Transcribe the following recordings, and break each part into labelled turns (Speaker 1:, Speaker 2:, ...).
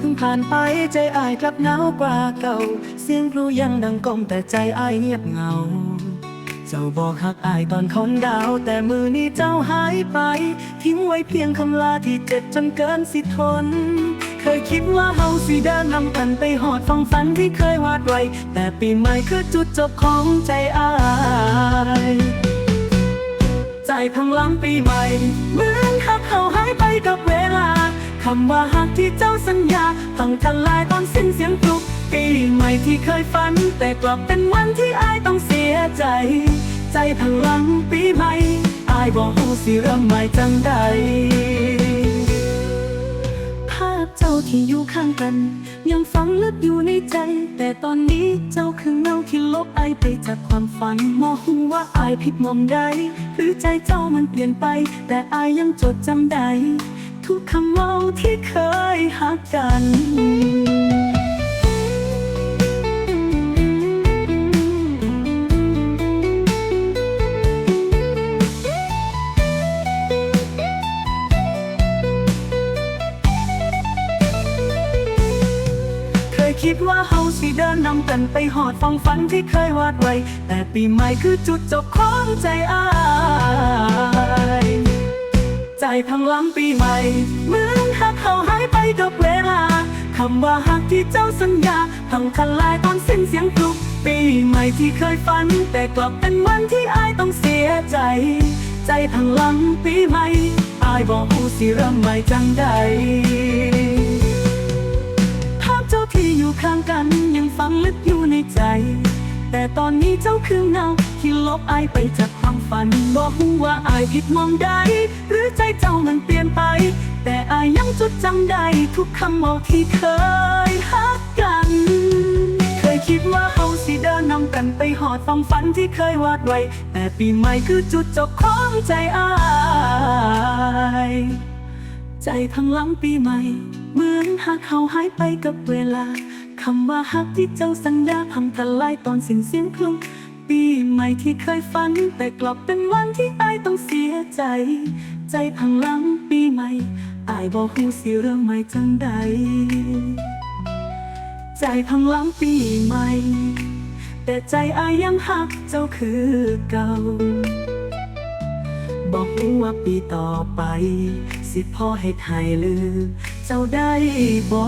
Speaker 1: เพิ่งผ่านไปใจอายกลับเหงากว่าเก่า เสียงพลูยังดังก้องแต่ใจอายเงียบเหงา เจ้าบอกหักอายตอนคนดาว แต่มือนี้เจ้าหายไป ทิ้งไว้เพียงคำลาที่เจ็บจนเกินสิทน เคยคิดว่าเฮาสิเดินนำกันไปหอดฟังฝันที่เคยวาดไว้ แต่ปีใหม่คือจุดจบของใจอาย ใจพังลังปีใหม่ คำว่าหักที่เจ้าสัญญาต้องทลายตอนสิ้นเสียงปลุกปีใหม่ที่เคยฝัน แต่กลับเป็นวันที่อายต้องเสียใจ ใจพังหลังปีใหม่อายบอกหูสิเริ่มใหม่จังใดภาพเจ้าที่อยู่ข้างกัน ยังฝังลึกอยู่ในใจ แต่ตอนนี้เจ้าคือเงาที่ลบไอายไปจากความฝันมองว่าอายผิดมองใดหรือใจเจ้ามันเปลี่ยนไป แต่อายยังจดจำได้ ทุกคำเมาที่เคยหักกันเคยคิดว่าเฮาสิเดินนำกันไปหอดฟังฝันที่เคยวาดไว้ แต่ปีใหม่คือจุดจบของใจอา ใจพังหลังปีใหม่เหมือนหักเขาหายไปกับเวลาคำว่าหักที่เจ้าสัญญาพังทลายตอนสิ้นเสียงปลุกปีใหม่ที่เคยฝัน แต่กลับเป็นวันที่อายต้องเสียใจ ใจพังหลังปีใหม่อายบอกหูสิเริ่มใหม่จังใดภาพเจ้าที่อยู่ข้างกันยังฝังลึกอยู่ในใจ แต่ตอนนี้เจ้าคือเงา ที่ลบอายไปจากความฝัน บอกหูว่าอายผิดมองได้หรือใจเจ้ามันเปลี่ยนไป แต่อายยังจดจำได้ ทุกคำบอกที่เคยฮักกัน เคยคิดว่าเฮาสิเดินนำกันไปหอดฟังฝันที่เคยวาดไว้ แต่ปีใหม่คือจุดจบของใจอายใจพังหลังปีใหม่ เหมือนหักเขาหายไปกับเวลา คำว่าหักที่เจ้าสัญญาพังทลายตอนสิ้นเสียงคลุงปีใหม่ที่เคยฝัน แต่กลับเป็นวันที่อายต้องเสียใจ ใจพังหลังปีใหม่อายบอกหูสิเรื่องใหม่จังใด ใจพังหลังปีใหม่ แต่ใจอายยังหักเจ้าคือเก่า บอกเองว่าปีต่อไป สิพ่อให้ไทยลือ เจ้าได้บอ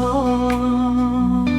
Speaker 1: ก